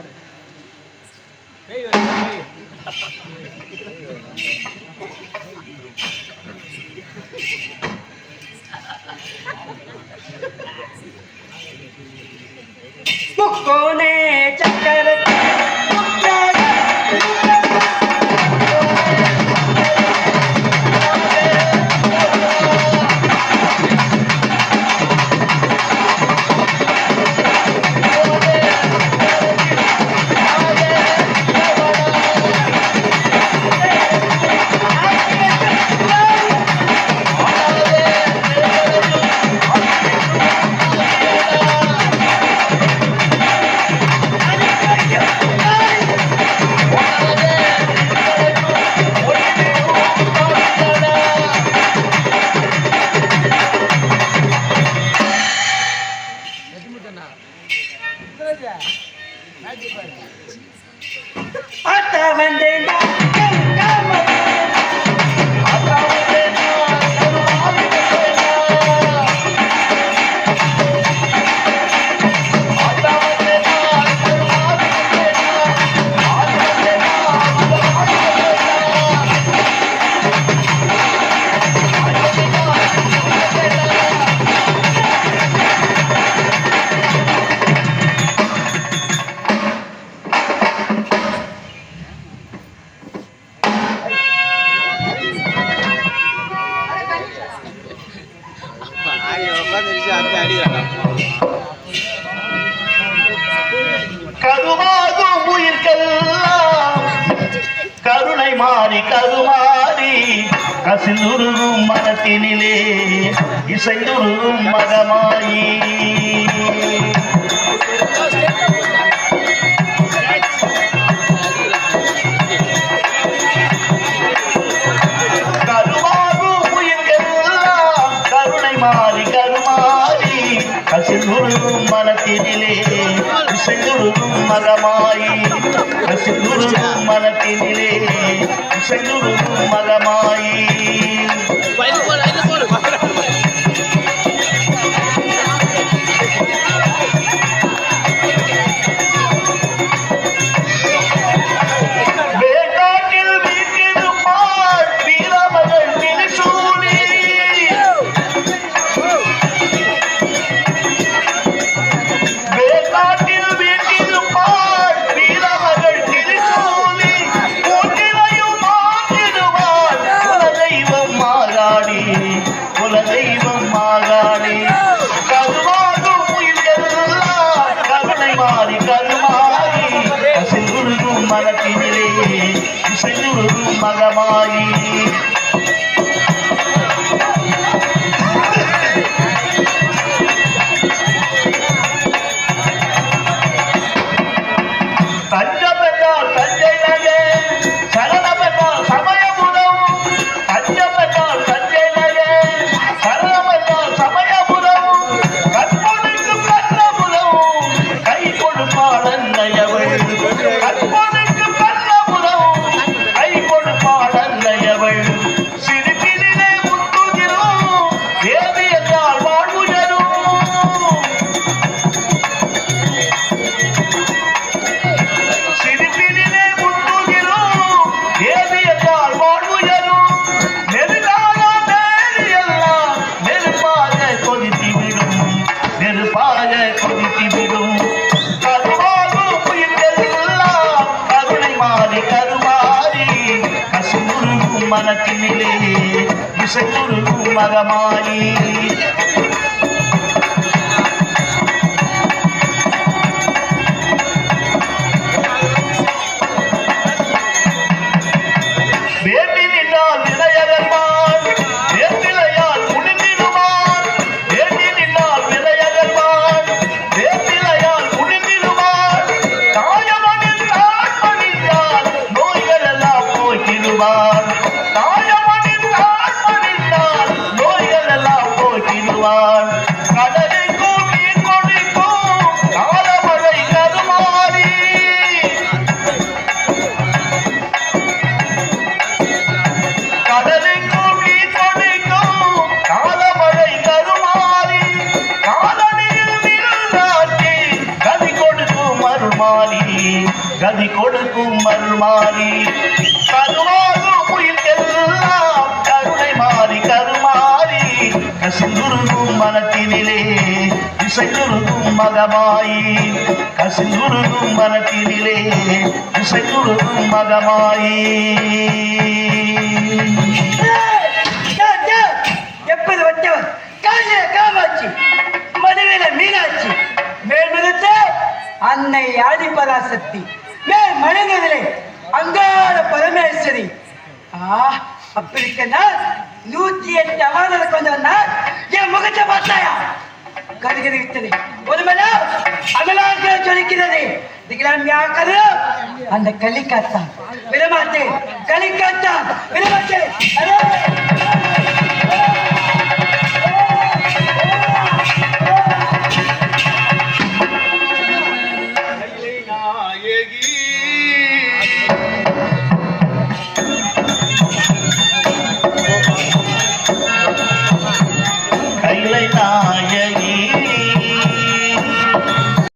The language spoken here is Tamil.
madre. கருமாகும் உயிர்கெல்லாம் கருணை மாறி கருமாறி கசிந்துருவும் மனத்தினிலே இசைந்துருவும் மகமாயி. మగమాయి అసలు మగ తినిలే అసలు మగమాయి மனத்தினிலே இசையுருகும் மகமானி. கதி கொடுக்கும் மறுமாறி கருவா கசிந்துருகும் மனத்தினிலே இசைந்துருகும் மகமாயி. கசிந்துருகும் மனத்தினிலே இசைந்துருகும் மகமாயி. ஏய், வச்சவர் எப்போது வந்தவன் காசில காமாட்சி மதுரையில மீனாட்சி. மேல்மிதத்தை அன்னை ஆதிபராசக்தி. மேல் மனிதனிலே அங்கார பரமேஸ்வரி. ஆ அப்படி இருக்கனா நூத்தி எட்டு கொண்டு வந்தா என் முகத்தை பார்த்தாயா? கருகிறது விட்டது ஒரு மனம் அமலாக ஜொலிக்கிறது. இதுக்கெல்லாம் யாக்கது அந்த களிக்காத்தான் விடமாட்டேன். களிக்காத்தான் விடமாட்டேன்.